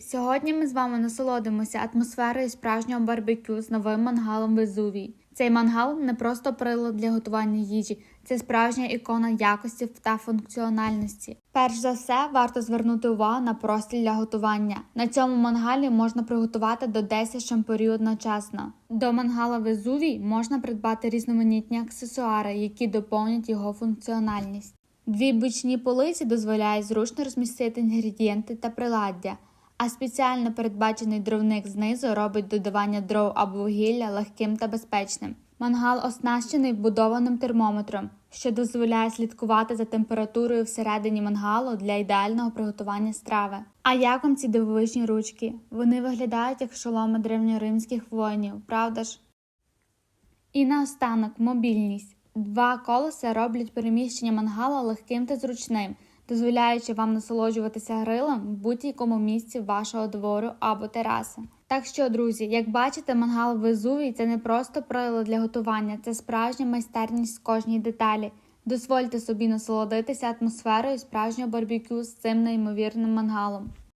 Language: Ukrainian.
Сьогодні ми з вами насолодимося атмосферою справжнього барбекю з новим мангалом Везувій. Цей мангал не просто прилад для готування їжі, це справжня ікона якості та функціональності. Перш за все, варто звернути увагу на простіль для готування. На цьому мангалі можна приготувати до 10 шампурів одночасно. До мангала Везувій можна придбати різноманітні аксесуари, які доповнять його функціональність. Дві бічні полиці дозволяють зручно розмістити інгредієнти та приладдя, а спеціально передбачений дровник знизу робить додавання дров або вугілля легким та безпечним. Мангал оснащений вбудованим термометром, що дозволяє слідкувати за температурою всередині мангалу для ідеального приготування страви. А як вам ці дивовижні ручки? Вони виглядають як шоломи древньоримських воїнів, правда ж? І наостанок мобільність. Два колеса роблять переміщення мангала легким та зручним, дозволяючи вам насолоджуватися грилом в будь-якому місці вашого двору або тераси. Так що, друзі, як бачите, мангал Везувій – це не просто прилад для готування, це справжня майстерність з кожній деталі. Дозвольте собі насолодитися атмосферою справжнього барбекю з цим неймовірним мангалом.